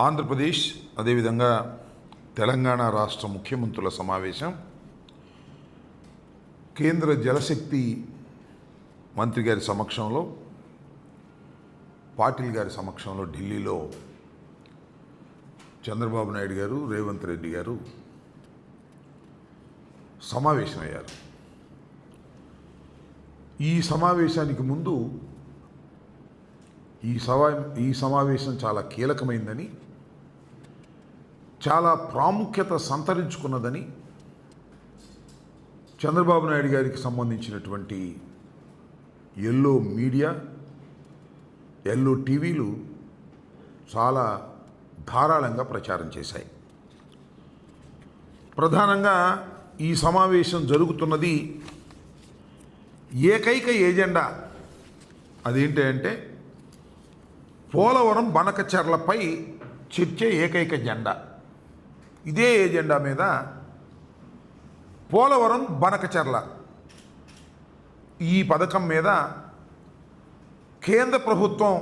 ఆంధ్రప్రదేశ్ అదేవిధంగా తెలంగాణ రాష్ట్ర ముఖ్యమంత్రుల సమావేశం. కేంద్ర జలశక్తి మంత్రి గారి సమక్షంలో పాటిల్ గారి సమక్షంలో ఢిల్లీలో చంద్రబాబు నాయుడు గారు రేవంత్ రెడ్డి గారు సమావేశమయ్యారు. ఈ సమావేశానికి ముందు ఈ సవా ఈ సమావేశం చాలా కీలకమైందని చాలా ప్రాముఖ్యత సంతరించుకున్నదని చంద్రబాబు నాయుడు గారికి సంబంధించినటువంటి ఎల్లో మీడియా ఎల్లో టీవీలు చాలా ధారాళంగా ప్రచారం చేశాయి. ప్రధానంగా ఈ సమావేశం జరుగుతున్నది ఏకైక ఏజెండా అదేంటి అంటే పోలవరం బనకచర్లపై చర్చ ఏకైక జెండా. ఇదే ఏజెండా మీద పోలవరం బనకచర్ల. ఈ పథకం మీద కేంద్ర ప్రభుత్వం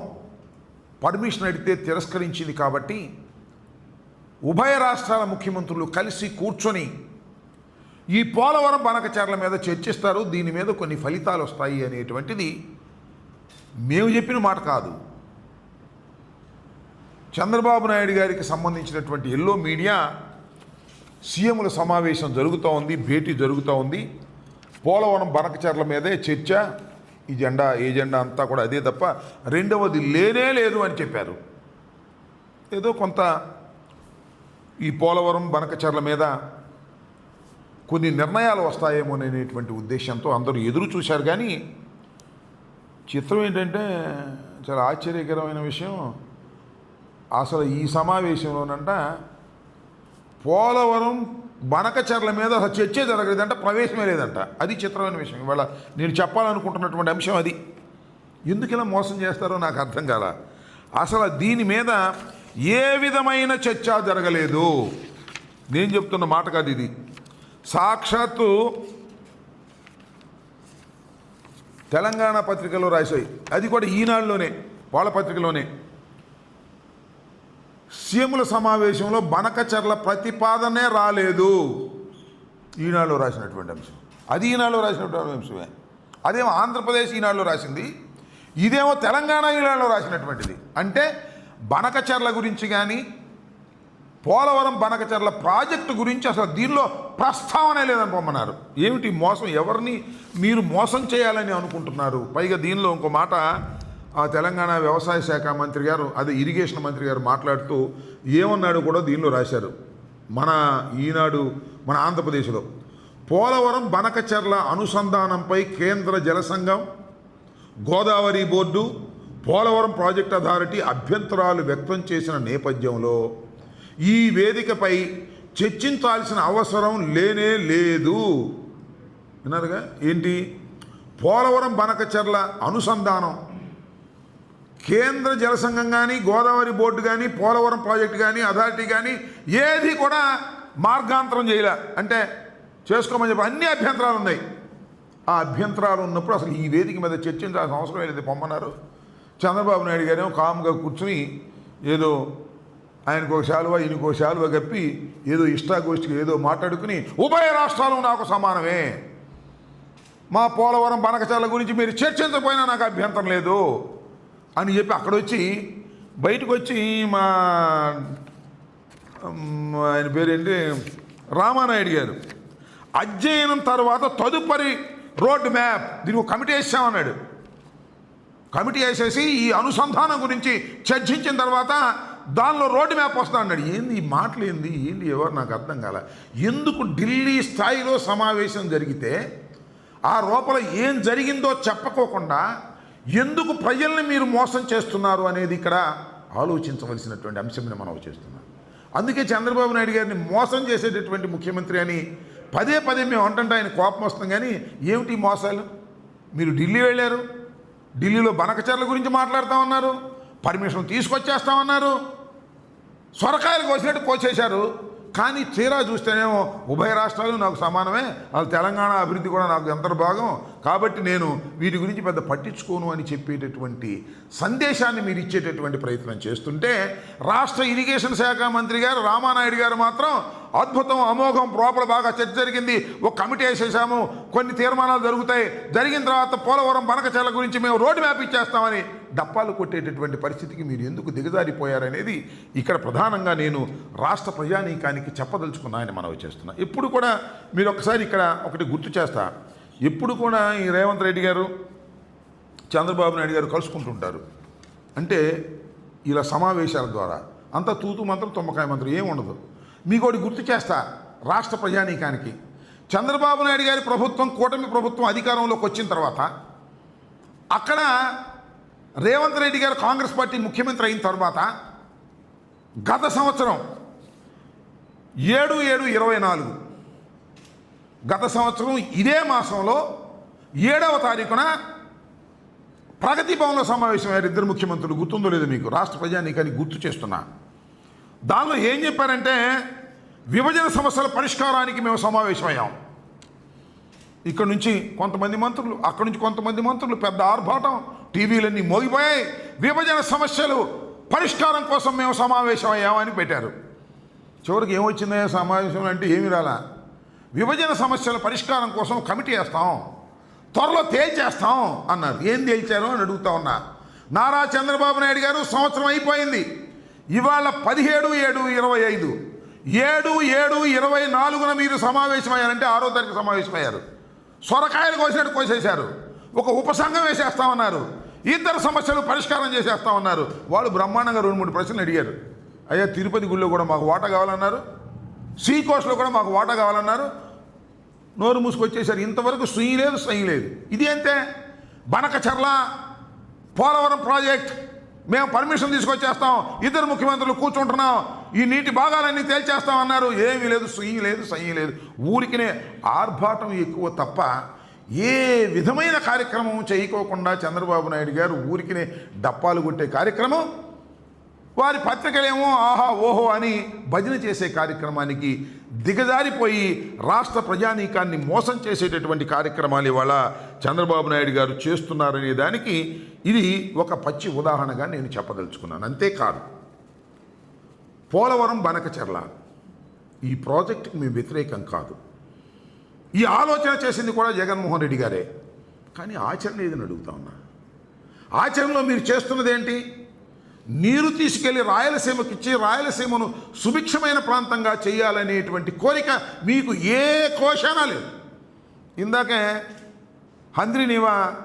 పర్మిషన్ అడిగితే తిరస్కరించింది కాబట్టి ఉభయ రాష్ట్రాల ముఖ్యమంత్రులు కలిసి కూర్చొని ఈ పోలవరం బనకచర్ల మీద చర్చిస్తారు. దీని మీద కొన్ని ఫలితాలు వస్తాయి అనేటువంటిది మేము చెప్పిన మాట కాదు. చంద్రబాబు నాయుడు గారికి సంబంధించినటువంటి ఎల్లో మీడియా సీఎంల సమావేశం జరుగుతూ ఉంది భేటీ జరుగుతూ ఉంది. పోలవరం బనకచర్ల మీదే చర్చ. ఈ జెండా ఏ జెండా అంతా కూడా అదే తప్ప రెండవది లేనే లేదు అని చెప్పారు. ఏదో కొంత ఈ పోలవరం బనకచర్ల మీద కొన్ని నిర్ణయాలు వస్తాయేమో అనేటువంటి ఉద్దేశంతో అందరూ ఎదురు చూశారు. కానీ చిత్రం ఏంటంటే చాలా ఆశ్చర్యకరమైన విషయం. అసలు ఈ సమావేశంలోనంట పోలవరం బనకచర్ల మీద అసలు చర్చే జరగలేదంట ప్రవేశమే లేదంట. అది చిత్రమైన విషయం. ఇవాళ నేను చెప్పాలనుకుంటున్నటువంటి అంశం అది. ఎందుకు ఇలా మోసం చేస్తారో నాకు అర్థం కాల. అసలు దీని మీద ఏ విధమైన చర్చ జరగలేదు. నేను చెప్తున్న మాట కాదు ఇది. సాక్షాత్తు తెలంగాణ పత్రికలో రాశాయి. అది కూడా ఈనాడులోనే వాళ్ళ పత్రికలోనే. సీఎముల సమావేశంలో బనకచర్ల ప్రతిపాదనే రాలేదు. ఈనాడులో రాసినటువంటి అంశం. అది ఈనాడులో రాసినటువంటి అంశమే. అదేమో ఆంధ్రప్రదేశ్ ఈనాడులో రాసింది. ఇదేమో తెలంగాణ ఈనాడులో రాసినటువంటిది. అంటే బనకచర్ల గురించి కానీ పోలవరం బనకచర్ల ప్రాజెక్టు గురించి అసలు దీనిలో ప్రస్తావనే లేదని పొమ్మన్నారు. ఏమిటి మోసం? ఎవరిని మీరు మోసం చేయాలని అనుకుంటున్నారు? పైగా దీనిలో ఇంకో మాట ఆ తెలంగాణ వ్యవసాయ శాఖ మంత్రి గారు అదే ఇరిగేషన్ మంత్రి గారు మాట్లాడుతూ ఏమన్నాడు కూడా దీనిలో రాశారు. మన ఈనాడు మన ఆంధ్రప్రదేశ్లో పోలవరం బనకచర్ల అనుసంధానంపై కేంద్ర జలసంఘం Godavari board Polavaram project authority అభ్యంతరాలు వ్యక్తం చేసిన నేపథ్యంలో ఈ వేదికపై చర్చించాల్సిన అవసరం లేనే లేదు. విన్నారుగా? ఏంటి? పోలవరం బనకచర్ల అనుసంధానం కేంద్ర జలసంఘం కానీ గోదావరి బోర్డు కానీ పోలవరం ప్రాజెక్టు కానీ అథారిటీ కానీ ఏది కూడా మార్గాంతరం చేయలే. అంటే చేసుకోమని చెప్పి అన్ని అభ్యంతరాలు ఉన్నాయి. ఆ అభ్యంతరాలు ఉన్నప్పుడు అసలు ఈ వేదిక మీద చర్చించాల్సిన అవసరం లేదు. పొమ్మన్నారు. చంద్రబాబు నాయుడు గారేమో కామ్గా కూర్చుని ఏదో ఆయనకు ఒక శాలువ ఈయనకు ఒక శాలువ కప్పి ఏదో ఇష్టాగోష్ఠికి ఏదో మాట్లాడుకుని ఉభయ రాష్ట్రాలు నాకు సమానమే మా పోలవరం బనకచాల గురించి మీరు చర్చించకపోయినా నాకు అభ్యంతరం లేదు. అని చెప్పి అక్కడ వచ్చి బయటకు వచ్చి మా ఆయన పేరేంటి? రామానాయుడు గారు. అధ్యయనం తర్వాత తదుపరి రోడ్ మ్యాప్ దీనికి ఒక కమిటీ వేసామన్నాడు కమిటీ వేసేసి ఈ అనుసంధానం గురించి చర్చించిన తర్వాత దానిలో రోడ్డు మ్యాప్ వస్తా అన్నాడు. ఏంది ఈ మాటలు ఏంది? ఏంది ఎవరు? నాకు అర్థం కాల. ఎందుకు ఢిల్లీ స్థాయిలో సమావేశం జరిగితే ఆ లోపల ఏం జరిగిందో చెప్పకోకుండా ఎందుకు ప్రజల్ని మీరు మోసం చేస్తున్నారు అనేది ఇక్కడ ఆలోచించవలసినటువంటి అంశంని మనం చేస్తున్నాం అందుకే చంద్రబాబు నాయుడు గారిని మోసం చేసేటటువంటి ముఖ్యమంత్రి అని పదే పదే మేము అంటుంటే ఆయన కోపం వస్తుంది. కానీ ఏమిటి మోసాలు? మీరు ఢిల్లీ వెళ్ళారు ఢిల్లీలో బనకచర్ల గురించి మాట్లాడుతామన్నారు పర్మిషన్ తీసుకొచ్చేస్తామన్నారు సొరకాయలు కోసినట్టు కోసేశారు కానీ తీరా చూస్తేనేమో ఉభయ రాష్ట్రాలు నాకు సమానమే వాళ్ళ తెలంగాణ అభివృద్ధి కూడా నాకు అంతర్భాగం భాగం. కాబట్టి నేను వీటి గురించి పెద్ద పట్టించుకోను అని చెప్పేటటువంటి సందేశాన్ని మీరు ఇచ్చేటటువంటి ప్రయత్నం చేస్తుంటే రాష్ట్ర ఇరిగేషన్ శాఖ మంత్రి గారు రామానాయుడు గారు మాత్రం అద్భుతం అమోఘం ప్రాపర్ బాగా చర్చ జరిగింది. ఒక కమిటీ వేసేసాము కొన్ని తీర్మానాలు జరుగుతాయి. జరిగిన తర్వాత పోలవరం బనకచెల్ల గురించి మేము రోడ్డు మ్యాప్ ఇచ్చేస్తామని డప్పాలు కొట్టేటటువంటి పరిస్థితికి మీరు ఎందుకు దిగజారిపోయారనేది ఇక్కడ ప్రధానంగా నేను రాష్ట్ర ప్రజానీకానికి చెప్పదలుచుకున్నాయని మనవి చేస్తున్నా. ఎప్పుడు కూడా మీరు ఒకసారి ఇక్కడ ఒకటి గుర్తు చేస్తా. ఎప్పుడు కూడా ఈ రేవంత్ రెడ్డి గారు చంద్రబాబు నాయుడు గారు కలుసుకుంటుంటారు. అంటే ఇలా సమావేశాల ద్వారా. అంతా తూతు మంత్రం తుమ్మకాయ మంత్రం ఏం ఉండదు. మీకు ఒకటి గుర్తు చేస్తా రాష్ట్ర ప్రజానీకానికి. చంద్రబాబు నాయుడు గారి ప్రభుత్వం కూటమి ప్రభుత్వం అధికారంలోకి వచ్చిన తర్వాత అక్కడ రేవంత్ రెడ్డి గారు కాంగ్రెస్ పార్టీ ముఖ్యమంత్రి అయిన తర్వాత గత సంవత్సరం ఏడు ఏడు ఇరవై నాలుగు. గత సంవత్సరం ఇదే మాసంలో ఏడవ తారీఖున ప్రగతి భవన్లో సమావేశమయ్యారు ఇద్దరు ముఖ్యమంత్రులు. గుర్తుందో లేదో మీకు? రాష్ట్ర ప్రజానీకాన్ని గుర్తు చేస్తున్నా. దానిలో ఏం చెప్పారంటే విభజన సమస్యల పరిష్కారానికి మేము సమావేశమయ్యాం. ఇక్కడ నుంచి కొంతమంది మంత్రులు అక్కడి నుంచి కొంతమంది మంత్రులు పెద్ద ఆర్భాటం. టీవీలన్నీ మోగిపోయాయి. విభజన సమస్యలు పరిష్కారం కోసం మేము సమావేశమయ్యామని పెట్టారు. చివరికి ఏమొచ్చిందో సమావేశం అంటే ఏమి రాలా. విభజన సమస్యల పరిష్కారం కోసం కమిటీ వేస్తాం. త్వరలో తేల్చేస్తాం అన్నారు. ఏం తేల్చారు అని అడుగుతా ఉన్నా. నారా చంద్రబాబు నాయుడు గారు సంవత్సరం అయిపోయింది. ఇవాళ పదిహేడు ఏడు ఇరవై ఐదు. ఏడు ఏడు ఇరవై నాలుగున మీరు సమావేశమయ్యారంటే ఆరో తారీఖు సమావేశమయ్యారు. సొరకాయలు కోసినట్టు కోసేశారు. ఒక ఉపసంఘం వేసేస్తామన్నారు ఇద్దరు సమస్యలు పరిష్కారం చేసేస్తామన్నారు వాళ్ళు బ్రహ్మాండంగా రెండు మూడు ప్రశ్నలు అడిగారు. అయ్యా తిరుపతి గుళ్ళో కూడా మాకు వాటా కావాలన్నారు. సీ కోస్ట్లో కూడా మాకు వాటా కావాలన్నారు. నోరు మూసుకొచ్చేసారు. ఇంతవరకు సుయి లేదు సయి లేదు. ఇది అంతే. బనకచర్ల పోలవరం ప్రాజెక్ట్. మేము పర్మిషన్ తీసుకొచ్చేస్తాం. ఇద్దరు ముఖ్యమంత్రులు కూర్చుంటున్నాం. ఈ నీటి భాగాలన్నీ తేల్చేస్తామన్నారు ఏమీ లేదు సుయి లేదు సయి లేదు. ఊరికినే ఆర్భాటం ఎక్కువ తప్ప ఏ విధమైన కార్యక్రమం చేయకోకుండా చంద్రబాబు నాయుడు గారు ఊరికినే డప్పాలు కొట్టే కార్యక్రమం? వారి పత్రికలేమో ఆహా ఓహో అని భజన చేసే కార్యక్రమానికి దిగజారిపోయి రాష్ట్ర ప్రజానీకాన్ని మోసం చేసేటటువంటి కార్యక్రమాలు ఇవాళ చంద్రబాబు నాయుడు గారు చేస్తున్నారనే దానికి ఇది ఒక పచ్చి ఉదాహరణగా నేను చెప్పదలుచుకున్నాను. అంతేకాదు పోలవరం బనకచెర్ల. ఈ ప్రాజెక్టుకి మేము వ్యతిరేకం కాదు. ఈ ఆలోచన చేసింది కూడా జగన్మోహన్ రెడ్డి గారే. కానీ ఆచరణ ఏదని అడుగుతా ఉన్నా. ఆచరణలో మీరు చేస్తున్నది ఏంటి? నీరు తీసుకెళ్ళి రాయలసీమకి ఇచ్చి రాయలసీమను సుభిక్షమైన ప్రాంతంగా చేయాలనేటువంటి కోరిక మీకు ఏ కోశాన లేదు. ఇందాకే హంద్రినీవా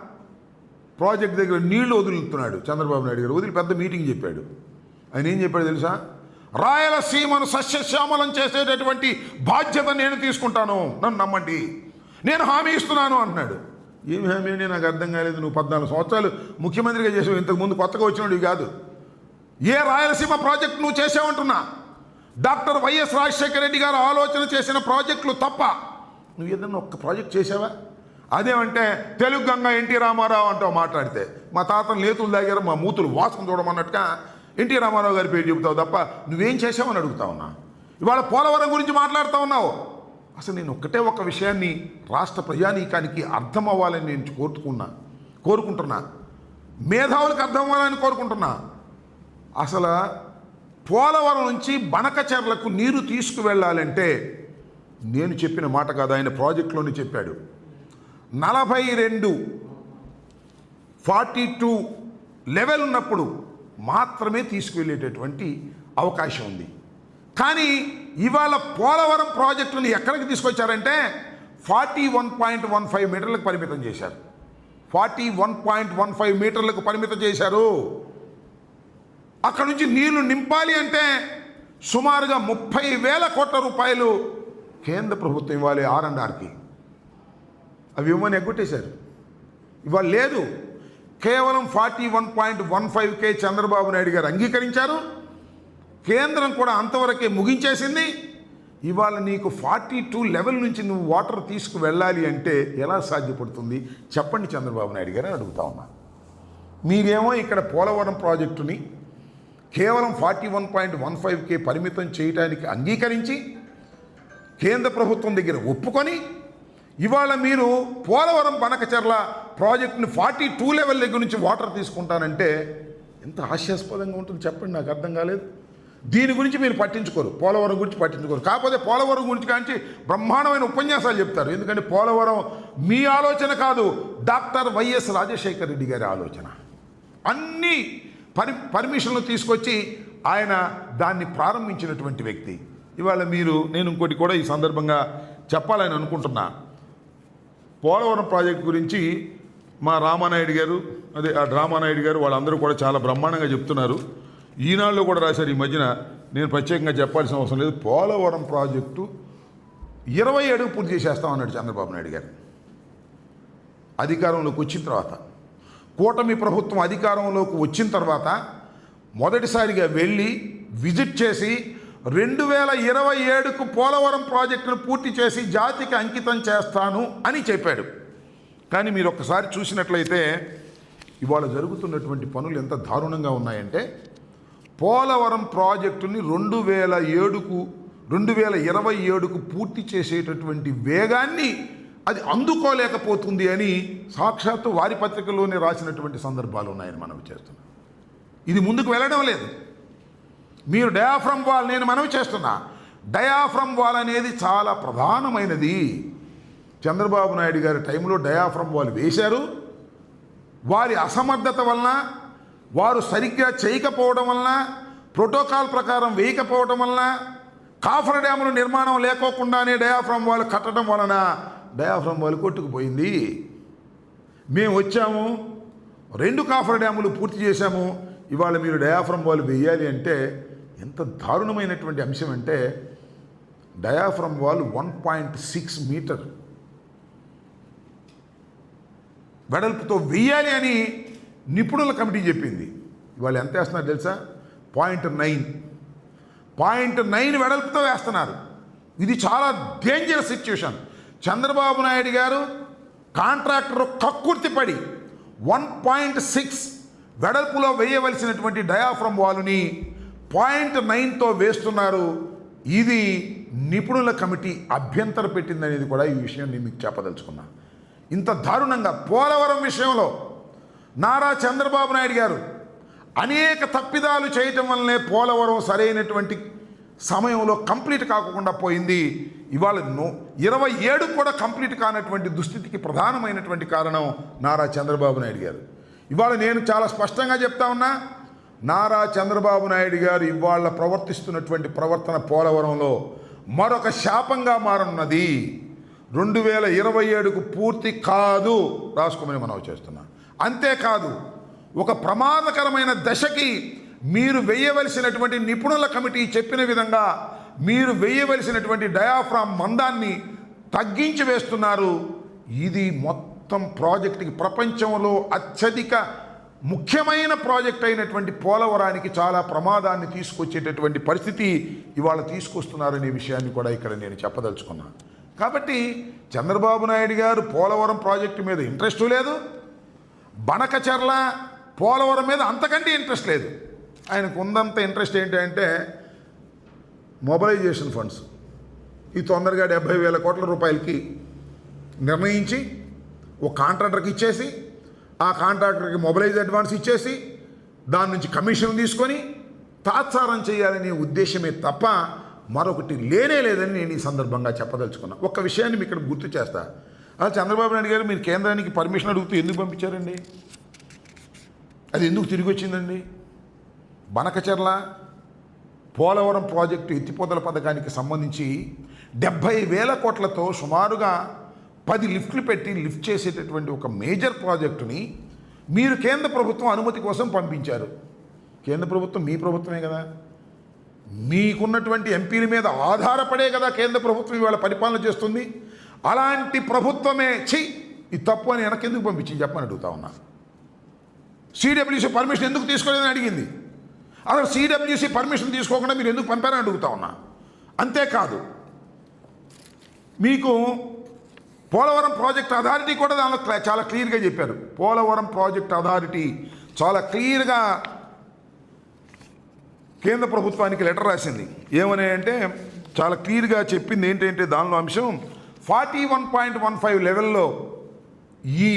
ప్రాజెక్ట్ దగ్గర నీళ్ళు వదులుతున్నాడు చంద్రబాబు నాయుడు గారు. వదిలి పెద్ద మీటింగ్ చెప్పాడు. ఆయన ఏం చెప్పాడు తెలుసా? రాయలసీమను సస్యశ్యామలం చేసేటటువంటి బాధ్యత నేను తీసుకుంటాను. నన్ను నమ్మండి. నేను హామీ ఇస్తున్నాను అంటున్నాడు. ఏమి హామీ అండి? నాకు అర్థం కాలేదు. నువ్వు పద్నాలుగు సంవత్సరాలు ముఖ్యమంత్రిగా చేసావు. ఇంతకుముందు కొత్తగా వచ్చినాడు కాదు. ఏ రాయలసీమ ప్రాజెక్ట్ నువ్వు చేసావంటున్నా? డాక్టర్ వైఎస్ రాజశేఖర రెడ్డి గారు ఆలోచన చేసిన ప్రాజెక్టులు తప్ప నువ్వు ఏదన్నా ఒక్క ప్రాజెక్ట్ చేసావా? అదేమంటే తెలుగు గంగ ఎన్టీ రామారావు అంటావు మాట్లాడితే మా తాతను లేతులు దాగారు మా మూతులు వాసన చూడమన్నట్టుగా ఎన్టీ రామారావు గారి పేరు చెబుతావు తప్ప నువ్వేం చేసావని అడుగుతా ఉన్నా. ఇవాళ పోలవరం గురించి మాట్లాడుతూ ఉన్నావు. అసలు నేను ఒక్కటే ఒక్క విషయాన్ని రాష్ట్ర ప్రజానీకానికి అర్థం అవ్వాలని నేను కోరుకున్నా కోరుకుంటున్నా. మేధావులకు అర్థం అవ్వాలని కోరుకుంటున్నా. అసలు పోలవరం నుంచి బనకచెర్లకు నీరు తీసుకువెళ్ళాలంటే నేను చెప్పిన మాట కాదు ఆయన ప్రాజెక్టులోనే చెప్పాడు. నలభై రెండు ఫార్టీ టూ లెవెల్ ఉన్నప్పుడు మాత్రమే తీసుకువెళ్ళేటటువంటి అవకాశం ఉంది. కానీ ఇవాళ పోలవరం ప్రాజెక్టుని ఎక్కడికి తీసుకొచ్చారంటే forty one point one five మీటర్లకు పరిమితం చేశారు. Forty one point one five మీటర్లకు పరిమితం చేశారు. అక్కడ నుంచి నీళ్ళు నింపాలి అంటే సుమారుగా ముప్పై వేల కోట్ల రూపాయలు కేంద్ర ప్రభుత్వం ఇవ్వాలి ఆర్ అండ్ ఆర్కి అవి ఇవ్వమని ఎగ్గొట్టేశారు. ఇవాళ లేదు. కేవలం forty one point one five కే చంద్రబాబు నాయుడు గారు అంగీకరించారు. కేంద్రం కూడా అంతవరకే ముగించేసింది. ఇవాళ నీకు ఫార్టీ టూ లెవెల్ నుంచి నువ్వు వాటర్ తీసుకు వెళ్ళాలి అంటే ఎలా సాధ్యపడుతుంది? చెప్పండి చంద్రబాబు నాయుడు గారు అని అడుగుతా ఉన్నా. మీరేమో ఇక్కడ పోలవరం ప్రాజెక్టుని కేవలం ఫార్టీ వన్ పాయింట్ వన్ ఫైవ్కే పరిమితం చేయడానికి అంగీకరించి కేంద్ర ప్రభుత్వం దగ్గర ఒప్పుకొని ఇవాళ మీరు పోలవరం బనకచర్ల ప్రాజెక్టుని ఫార్టీ టూ లెవెల్ దగ్గర నుంచి వాటర్ తీసుకుంటానంటే ఎంత హాస్యాస్పదంగా ఉంటుంది చెప్పండి నాకు అర్థం కాలేదు. దీని గురించి మీరు పట్టించుకోరు పోలవరం గురించి పట్టించుకోరు. కాకపోతే పోలవరం గురించి కాంచి బ్రహ్మాండమైన ఉపన్యాసాలు చెప్తారు. ఎందుకంటే పోలవరం మీ ఆలోచన కాదు డాక్టర్ వైఎస్ రాజశేఖర రెడ్డి గారి ఆలోచన. అన్ని పరి పర్మిషన్లు తీసుకొచ్చి ఆయన దాన్ని ప్రారంభించినటువంటి వ్యక్తి. ఇవాళ మీరు నేను ఇంకోటి కూడా ఈ సందర్భంగా చెప్పాలని అనుకుంటున్నా. పోలవరం ప్రాజెక్ట్ గురించి మా రామానాయుడు గారు అదే ఆ రామానాయుడు గారు వాళ్ళందరూ కూడా చాలా బ్రహ్మాండంగా చెప్తున్నారు. ఈనాడులో కూడా రాశారు ఈ మధ్యన. నేను ప్రత్యేకంగా చెప్పాల్సిన అవసరం లేదు. పోలవరం ప్రాజెక్టు ఇరవై ఏడుకు పూర్తి చేసేస్తామన్నాడు చంద్రబాబు నాయుడు గారు. అధికారంలోకి వచ్చిన తర్వాత. కూటమి ప్రభుత్వం అధికారంలోకి వచ్చిన తర్వాత మొదటిసారిగా వెళ్ళి విజిట్ చేసి రెండు వేల ఇరవై ఏడుకు పోలవరం ప్రాజెక్టును పూర్తి చేసి జాతికి అంకితం చేస్తాను అని చెప్పాడు. కానీ మీరు ఒక్కసారి చూసినట్లయితే ఇవాళ జరుగుతున్నటువంటి పనులు ఎంత దారుణంగా ఉన్నాయంటే పోలవరం ప్రాజెక్టుని రెండు వేల ఏడుకు రెండు వేల ఇరవై ఏడుకు పూర్తి చేసేటటువంటి వేగాన్ని అది అందుకోలేకపోతుంది అని సాక్షాత్తు వారి పత్రికలోనే రాసినటువంటి సందర్భాలు ఉన్నాయని మనం చేస్తున్నాం. ఇది ముందుకు వెళ్ళడం లేదు. మీరు డయాఫ్రమ్ వాల్ నేను మనవి చేస్తున్నా. డయాఫ్రమ్ వాల్ అనేది చాలా ప్రధానమైనది. చంద్రబాబు నాయుడు గారి టైంలో డయాఫ్రమ్ వాల్ వేశారు. వారి అసమర్థత వలన వారు సరిగ్గా చేయకపోవడం వలన ప్రోటోకాల్ ప్రకారం వేయకపోవడం వలన కాఫర్ డ్యాములు నిర్మాణం లేకోకుండానే డయాఫ్రమ్ వాల్ కట్టడం వలన డయాఫ్రమ్ వాల్ కొట్టుకుపోయింది. మేము వచ్చాము రెండు కాఫర్ డ్యాములు పూర్తి చేశాము. ఇవాళ మీరు డయాఫ్రమ్ వాల్ వేయాలి అంటే ఎంత దారుణమైనటువంటి అంశం అంటే diaphragm wall one point six meter వెడల్పుతో వెయ్యాలి అని నిపుణుల కమిటీ చెప్పింది. ఇవాళ ఎంత వేస్తున్నారు తెలుసా? Point nine. పాయింట్ నైన్ వెడల్పుతో వేస్తున్నారు. ఇది చాలా డేంజరస్ సిచ్యువేషన్ చంద్రబాబు నాయుడు గారు కాంట్రాక్టర్ కక్కుర్తిపడి వన్ పాయింట్ సిక్స్ వెడల్పులో వేయవలసినటువంటి డయాఫ్రమ్ వాలుని పాయింట్ నైన్తో వేస్తున్నారు. ఇది నిపుణుల కమిటీ అభ్యంతర పెట్టిందనేది కూడా ఈ విషయం నేను మీకు చెప్పదలుచుకున్నాను ఇంత దారుణంగా పోలవరం విషయంలో నారా చంద్రబాబు నాయుడు గారు అనేక తప్పిదాలు చేయటం వల్లనే పోలవరం సరైనటువంటి సమయంలో కంప్లీట్ కాకుండా పోయింది. ఇవాళ నో ఇరవై ఏడు కూడా కంప్లీట్ కానటువంటి దుస్థితికి ప్రధానమైనటువంటి కారణం నారా చంద్రబాబు నాయుడు గారు. ఇవాళ నేను చాలా స్పష్టంగా చెప్తా ఉన్నా నారా చంద్రబాబు నాయుడు గారు ఇవాళ ప్రవర్తిస్తున్నటువంటి ప్రవర్తన పోలవరంలో మరొక శాపంగా మారనున్నది. రెండు వేల ఇరవై ఏడుకు పూర్తి కాదు రాసుకోమని మనం చేస్తున్నా. అంతేకాదు ఒక ప్రమాదకరమైన దశకి మీరు వేయవలసినటువంటి నిపుణుల కమిటీ చెప్పిన విధంగా మీరు వేయవలసినటువంటి డయాఫ్రామ్ మందాన్ని తగ్గించి వేస్తున్నారు. ఇది మొత్తం ప్రాజెక్టుకి ప్రపంచంలో అత్యధిక ముఖ్యమైన ప్రాజెక్ట్ అయినటువంటి పోలవరానికి చాలా ప్రమాదాన్ని తీసుకొచ్చేటటువంటి పరిస్థితి ఇవాళ తీసుకొస్తున్నారనే విషయాన్ని కూడా ఇక్కడ నేను చెప్పదలుచుకున్నాను కాబట్టి చంద్రబాబు నాయుడు గారు పోలవరం ప్రాజెక్టు మీద ఇంట్రెస్ట్ లేదు. బణకచర్ల పోలవరం మీద అంతకంటే ఇంట్రెస్ట్ లేదు. ఆయనకు ఉందంత ఇంట్రెస్ట్ ఏంటంటే మొబలైజేషన్ ఫండ్స్ ఈ తొందరగా డెబ్బై వేల కోట్ల రూపాయలకి నిర్ణయించి ఒక కాంట్రాక్టర్కి ఇచ్చేసి ఆ కాంట్రాక్టర్కి మొబలైజ్ అడ్వాన్స్ ఇచ్చేసి దాని నుంచి కమిషన్ తీసుకొని తాత్సారం చేయాలనే ఉద్దేశమే తప్ప మరొకటి లేనే లేదని నేను ఈ సందర్భంగా చెప్పదలుచుకున్నా. ఒక్క విషయాన్ని మీకు ఇక్కడ గుర్తు చేస్తా. అలా చంద్రబాబు నాయుడు గారు మీరు కేంద్రానికి పర్మిషన్ అడుగుతూ ఎందుకు పంపించారండి? అది ఎందుకు తిరిగి వచ్చిందండి? బనకచర్ల పోలవరం ప్రాజెక్టు ఎత్తిపోతల పథకానికి సంబంధించి డెబ్భై వేల కోట్లతో సుమారుగా పది లిఫ్ట్లు పెట్టి లిఫ్ట్ చేసేటటువంటి ఒక మేజర్ ప్రాజెక్టుని మీరు కేంద్ర ప్రభుత్వం అనుమతి కోసం పంపించారు. కేంద్ర ప్రభుత్వం మీ ప్రభుత్వమే కదా. మీకున్నటువంటి ఎంపీల మీద ఆధారపడే కదా కేంద్ర ప్రభుత్వం ఇవాళ పరిపాలన చేస్తుంది. అలాంటి ప్రభుత్వమే చి ఇది తప్పు అని వెనకెందుకు పంపించి చెప్పని అడుగుతా ఉన్నా? సిడబ్ల్యూసీ పర్మిషన్ ఎందుకు తీసుకోలేదని అడిగింది. అసలు సిడబ్ల్యూసీ పర్మిషన్ తీసుకోకుండా మీరు ఎందుకు పంపారని అడుగుతా ఉన్నా? అంతేకాదు మీకు పోలవరం ప్రాజెక్ట్ అథారిటీ కూడా దానిలో చాలా క్లియర్గా చెప్పారు. పోలవరం ప్రాజెక్ట్ అథారిటీ చాలా క్లియర్గా కేంద్ర ప్రభుత్వానికి లెటర్ రాసింది. ఏమని అంటే చాలా క్లియర్గా చెప్పింది ఏంటంటే దానిలో అంశం forty one point one five లెవెల్లో ఈ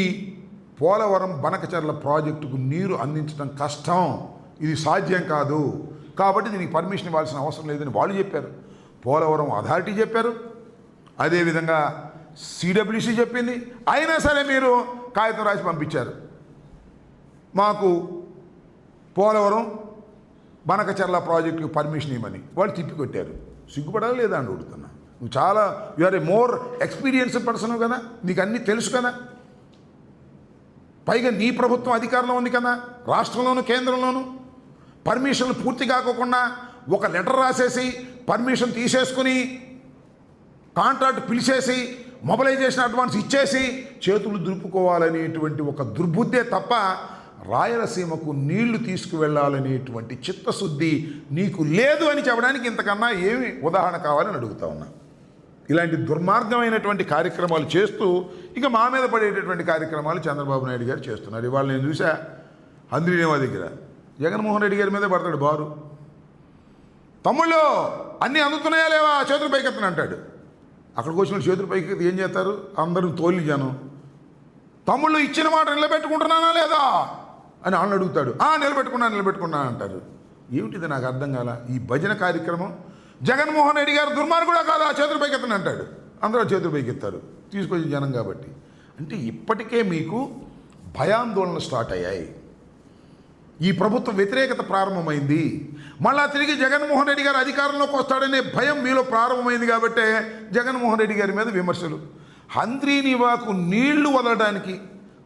పోలవరం బనకచర్ల ప్రాజెక్టుకు నీరు అందించడం కష్టం. ఇది సాధ్యం కాదు. కాబట్టి దీనికి పర్మిషన్ ఇవ్వాల్సిన అవసరం లేదని వాళ్ళు చెప్పారు. పోలవరం అథారిటీ చెప్పారు. అదేవిధంగా సిడబ్ల్యూసీ చెప్పింది. అయినా సరే మీరు కాగితం రాసి పంపించారు. మాకు పోలవరం బనకచర్ల ప్రాజెక్టుకి పర్మిషన్ ఇవ్వమని. వాళ్ళు తిప్పికొట్టారు. సిగ్గుపడాలి లేదా అని అడుగుతున్నా. నువ్వు చాలా you are a more experience person కదా. నీకు అన్నీ తెలుసు కదా. పైగా నీ ప్రభుత్వం అధికారంలో ఉంది కదా. రాష్ట్రంలోను కేంద్రంలోను. పర్మిషన్లు పూర్తి కాకోకుండా ఒక లెటర్ రాసేసి పర్మిషన్ తీసేసుకుని కాంట్రాక్ట్ పిలిచేసి మొబలైజేషన్ అడ్వాన్స్ ఇచ్చేసి చేతులు దులుపుకోవాలనేటువంటి ఒక దుర్బుద్ధే తప్ప రాయలసీమకు నీళ్ళు తీసుకువెళ్ళాలనేటువంటి చిత్తశుద్ధి నీకు లేదు అని చెప్పడానికి ఇంతకన్నా ఏమి ఉదాహరణ కావాలని అడుగుతా ఉన్నా. ఇలాంటి దుర్మార్గమైనటువంటి కార్యక్రమాలు చేస్తూ ఇక మా మీద పడేటటువంటి కార్యక్రమాలు చంద్రబాబు నాయుడు గారు చేస్తున్నారు. ఇవాళ నేను చూసా హంద్రీనేమా దగ్గర. జగన్మోహన్ రెడ్డి గారి మీద పడతాడు బారు. తమ్ముళ్ళు అన్నీ అందుతున్నాయా లేవా? చేతులు పైకెత్తని అంటాడు. అక్కడికి వచ్చిన చేతులు పైకి ఏం చేస్తారు? అందరూ తోలి జనం తమ్ముళ్ళు ఇచ్చిన మాట నిలబెట్టుకుంటున్నానా లేదా? అని వాళ్ళని అడుగుతాడు. ఆ నిలబెట్టుకున్నా నిలబెట్టుకున్నా అంటారు. ఏమిటిది నాకు అర్థం కాల? ఈ భజన కార్యక్రమం జగన్మోహన్ రెడ్డి గారు దుర్మార్గుడా కాదా? చేతులు పైకెత్తని అంటాడు. అందరూ చేతులు పైకెత్తారు. తీసుకొచ్చి జనం కాబట్టి. అంటే ఇప్పటికే మీకు భయాందోళనలు స్టార్ట్ అయ్యాయి. ఈ ప్రభుత్వ వ్యతిరేకత ప్రారంభమైంది. మళ్ళా తిరిగి జగన్మోహన్ రెడ్డి గారు అధికారంలోకి వస్తాడనే భయం మీలో ప్రారంభమైంది కాబట్టే జగన్మోహన్ రెడ్డి గారి మీద విమర్శలు. హంద్రీనివాకు నీళ్ళు వదలడానికి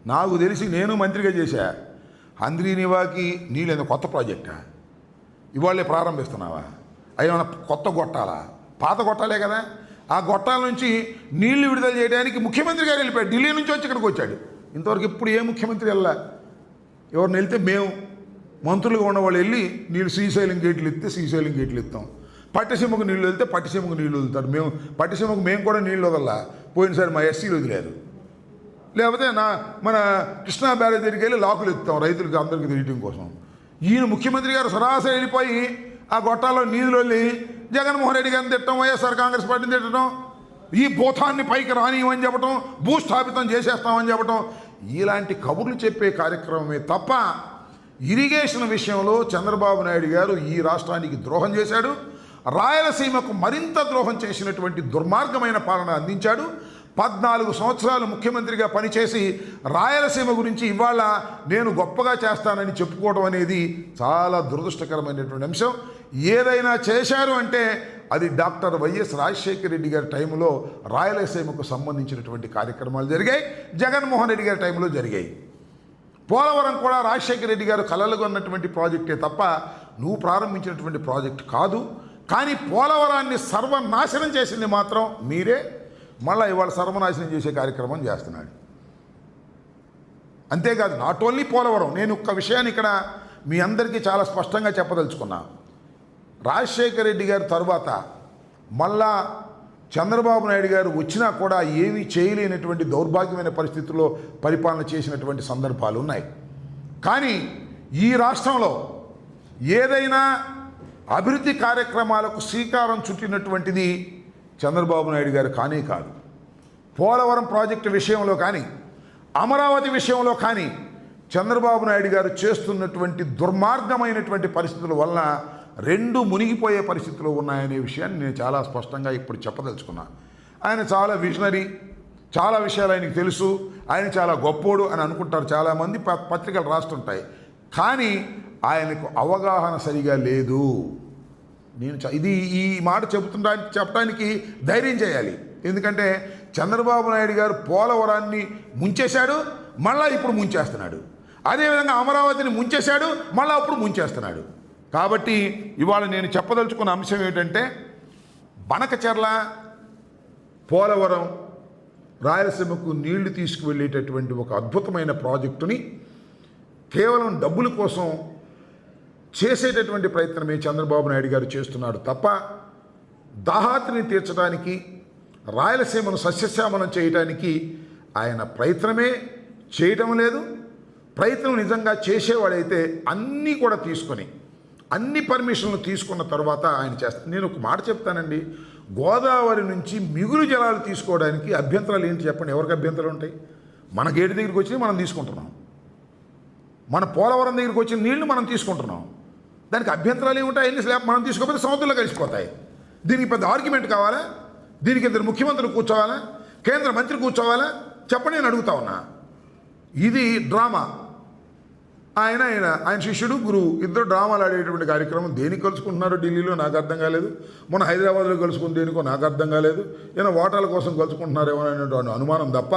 నాకు తెలిసి నేను మంత్రిగా చేశా. హంద్రీనివాకి నీళ్ళు కొత్త ప్రాజెక్టా? ఇవాళే ప్రారంభిస్తున్నావా? అయ్యేమన్నా కొత్త గొట్టాలా? పాత గొట్టాలే కదా? ఆ గొట్టాల నుంచి నీళ్ళు విడుదల చేయడానికి ముఖ్యమంత్రి గారు వెళ్ళిపోయాడు. ఢిల్లీ నుంచి వచ్చి ఇక్కడికి వచ్చాడు. ఇంతవరకు ఇప్పుడు ఏ ముఖ్యమంత్రి వెళ్ళా? ఎవరిని వెళ్తే మేము? మంత్రులుగా ఉన్నవాళ్ళు వెళ్ళి నీళ్ళు శ్రీశైలం గేట్లు ఇస్తే శ్రీశైలం గేట్లు ఇస్తాం పట్టిసీమకు నీళ్ళు వెళ్తే పట్టిసీమకు నీళ్ళు వదులుతారు. మేము పట్టిసీమకు మేము కూడా నీళ్ళు వదల్లా? పోయినసారి మా ఎస్సీలు వదిలేరు. లేకపోతే నా మన కృష్ణా బ్యారేజ్ దగ్గరికి వెళ్ళి లాకులు ఎత్తాం రైతులకు అందరికీ తెలియటం కోసం. ఈయన ముఖ్యమంత్రి గారు సరాసరి వెళ్ళిపోయి ఆ గొట్టాల్లో నీళ్ళు వెళ్ళి జగన్మోహన్ రెడ్డి గారిని తిట్టడం వైఎస్ఆర్ కాంగ్రెస్ పార్టీని తిట్టడం ఈ భూతాన్ని పైకి రానియమని చెప్పడం భూస్థాపితం చేసేస్తామని చెప్పడం ఇలాంటి కబుర్లు చెప్పే కార్యక్రమమే తప్ప ఇరిగేషన్ విషయంలో చంద్రబాబు నాయుడు గారు ఈ రాష్ట్రానికి ద్రోహం చేశాడు. రాయలసీమకు మరింత ద్రోహం చేసినటువంటి దుర్మార్గమైన పాలన అందించాడు. పద్నాలుగు సంవత్సరాలు ముఖ్యమంత్రిగా పనిచేసి రాయలసీమ గురించి ఇవాళ నేను గొప్పగా చేస్తానని చెప్పుకోవడం అనేది చాలా దురదృష్టకరమైనటువంటి అంశం. ఏదైనా చేశారు అంటే అది డాక్టర్ వైఎస్ రాజశేఖర రెడ్డి గారి టైంలో రాయలసీమకు సంబంధించినటువంటి కార్యక్రమాలు జరిగాయి. జగన్మోహన్ రెడ్డి గారి టైంలో జరిగాయి. పోలవరం కూడా రాజశేఖర రెడ్డి గారు కలలుగా ఉన్నటువంటి ప్రాజెక్టే తప్ప నువ్వు ప్రారంభించినటువంటి ప్రాజెక్ట్ కాదు. కానీ పోలవరాన్ని సర్వనాశనం చేసింది మాత్రం మీరే. మళ్ళీ ఇవాళ సర్వనాశనం చేసే కార్యక్రమం చేస్తున్నాడు. అంతేకాదు నాట్ ఓన్లీ పోలవరం నేను ఒక్క విషయాన్ని ఇక్కడ మీ అందరికీ చాలా స్పష్టంగా చెప్పదలుచుకున్నా. రాజశేఖర రెడ్డి గారి తర్వాత మళ్ళా చంద్రబాబు నాయుడు గారు వచ్చినా కూడా ఏమీ చేయలేనటువంటి దౌర్భాగ్యమైన పరిస్థితుల్లో పరిపాలన చేసినటువంటి సందర్భాలు ఉన్నాయి. కానీ ఈ రాష్ట్రంలో ఏదైనా అభివృద్ధి కార్యక్రమాలకు శ్రీకారం చుట్టినటువంటిది చంద్రబాబు నాయుడు గారు కానే కాదు. పోలవరం ప్రాజెక్టు విషయంలో కానీ అమరావతి విషయంలో కానీ చంద్రబాబు నాయుడు గారు చేస్తున్నటువంటి దుర్మార్గమైనటువంటి పరిస్థితుల వలన రెండు మునిగిపోయే పరిస్థితులు ఉన్నాయనే విషయాన్ని నేను చాలా స్పష్టంగా ఇప్పుడు చెప్పదలుచుకున్నా. ఆయన చాలా విజనరీ చాలా విషయాలు ఆయనకు తెలుసు ఆయన చాలా గొప్పోడు అని అనుకుంటారు చాలామంది ప- పత్రికలు రాస్తుంటాయి. కానీ ఆయనకు అవగాహన సరిగా లేదు. నేను చ- ఇది ఈ మాట చెబుతుండా చెప్పడానికి ధైర్యం చేయాలి. ఎందుకంటే చంద్రబాబు నాయుడు గారు పోలవరాన్ని ముంచేశాడు మళ్ళా ఇప్పుడు ముంచేస్తున్నాడు. అదేవిధంగా అమరావతిని ముంచేశాడు మళ్ళీ అప్పుడు ముంచేస్తున్నాడు. కాబట్టి ఇవాళ నేను చెప్పదలుచుకున్న అంశం ఏంటంటే బనకచెర్ల పోలవరం రాయలసీమకు నీళ్ళు తీసుకువెళ్ళేటటువంటి ఒక అద్భుతమైన ప్రాజెక్టుని కేవలం డబ్బుల కోసం చేసేటటువంటి ప్రయత్నమే చంద్రబాబు నాయుడు గారు చేస్తున్నాడు తప్ప దాహాతిని తీర్చడానికి రాయలసీమను సస్యశ్యామలం చేయడానికి ఆయన ప్రయత్నమే చేయటం లేదు. ప్రయత్నం నిజంగా చేసేవాడైతే అన్నీ కూడా తీసుకొని అన్ని పర్మిషన్లు తీసుకున్న తర్వాత ఆయన చేస్తారు నేను ఒక మాట చెప్తానండి. గోదావరి నుంచి మిగులు జలాలు తీసుకోవడానికి అభ్యంతరాలు ఏంటి చెప్పండి? ఎవరికి అభ్యంతరాలు ఉంటాయి? మన గేటు దగ్గరికి వచ్చి మనం తీసుకుంటున్నాం. మన పోలవరం దగ్గరికి వచ్చిన నీళ్ళు మనం తీసుకుంటున్నాం. దానికి అభ్యంతరాలు ఏముంటాయి? అన్ని స్లాబ్ మనం తీసుకోకపోతే సముద్రంలో కలిసిపోతాయి. దీనికి పెద్ద ఆర్గ్యుమెంట్ కావాలా? దీనికి ఇద్దరు ముఖ్యమంత్రులు కూర్చోవాలా? కేంద్ర మంత్రి కూర్చోవాలా? చెప్పండి నేను అడుగుతా ఉన్నా. ఇది డ్రామా. ఆయన ఆయన ఆయన శిష్యుడు గురువు ఇద్దరు డ్రామాలు ఆడేటువంటి కార్యక్రమం దేనికి కలుసుకుంటున్నారో ఢిల్లీలో నాకు అర్థం కాలేదు. మన హైదరాబాద్లో కలుసుకుని దేనికో నాకు అర్థం కాలేదు. ఈయన ఓటాల కోసం కలుసుకుంటున్నారేమో అనేటువంటి అనుమానం తప్ప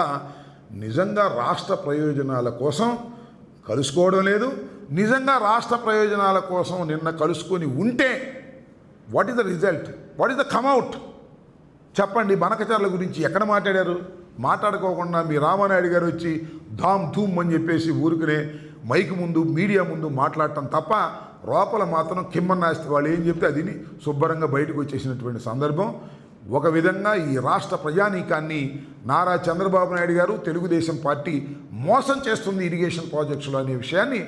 నిజంగా రాష్ట్ర ప్రయోజనాల కోసం కలుసుకోవడం లేదు. నిజంగా రాష్ట్ర ప్రయోజనాల కోసం నిన్న కలుసుకొని ఉంటే what is the result what is the come out చెప్పండి బనకచర్ల గురించి ఎక్కడ మాట్లాడారు? మాట్లాడుకోకుండా మీ రామానాయుడు గారు వచ్చి ధామ్ ధూమ్ అని చెప్పేసి ఊరికనే మైక్ ముందు మీడియా ముందు మాట్లాడటం తప్ప లోపల మాత్రం కిమ్మన్నాస్తి వాళ్ళు ఏం చెప్తే అది శుభ్రంగా బయటకు వచ్చేసినటువంటి సందర్భం. ఒక విధంగా ఈ రాష్ట్ర ప్రజానీకాన్ని నారా చంద్రబాబు నాయుడు గారు తెలుగుదేశం పార్టీ మోసం చేస్తుంది ఇరిగేషన్ ప్రాజెక్టులు అనే విషయాన్ని